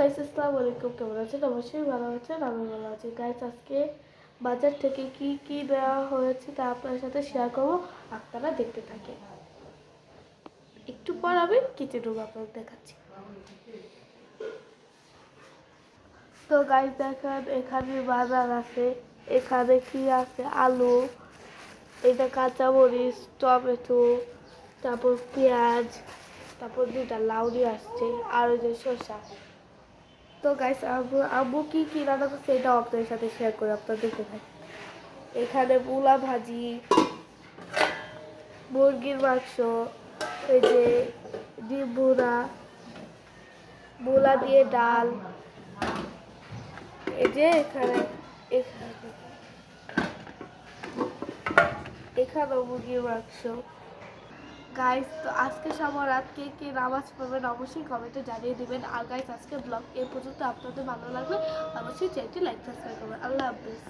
Guys আসসালামু আলাইকুম কেমন আছেন? অবশ্যই ভালো আছেন আমি ভালো আছি। গাইস আজকে বাজার থেকে কি কি দেওয়া হয়েছে তা আপনার সাথে শেয়ার করব। আপনারা দেখতে থাকেন। একটু পর আমি কিচেন রুম আপনাদের দেখাচ্ছি। তো গাইস দেখেন, এখানে বাজার আছে। এখানে কি আছে? আলু, এটা কাঁচামরিচ, টমেটো, তারপর পেঁয়াজ, তারপর দুটা লাউ নিয়ে আসছে, আর ওই যে শসা। তো গাইস আম্মু আম্মু কি কি রান্না করছে এটা আপনাদের সাথে শেয়ার করে, আপনারা দেখতে থাকি এখানে পোলা ভাজি, মুরগির মাংস, এই যে ডিম ভুনা, মূলা দিয়ে ডাল, এই যে এখানে এখানে, এখানেও মুরগির মাংস। গাইস তো আজকে সবার রাত কে কে নামাজ পড়বেন অবশ্যই কমেন্টে জানিয়ে দেবেন। আর গাইস আজকে ব্লগ এ পর্যন্ত আপনাদের ভালো লাগবে অবশ্যই চ্যানেলটি লাইক সাবস্ক্রাইব করবেন। আল্লাহ হাফিজ।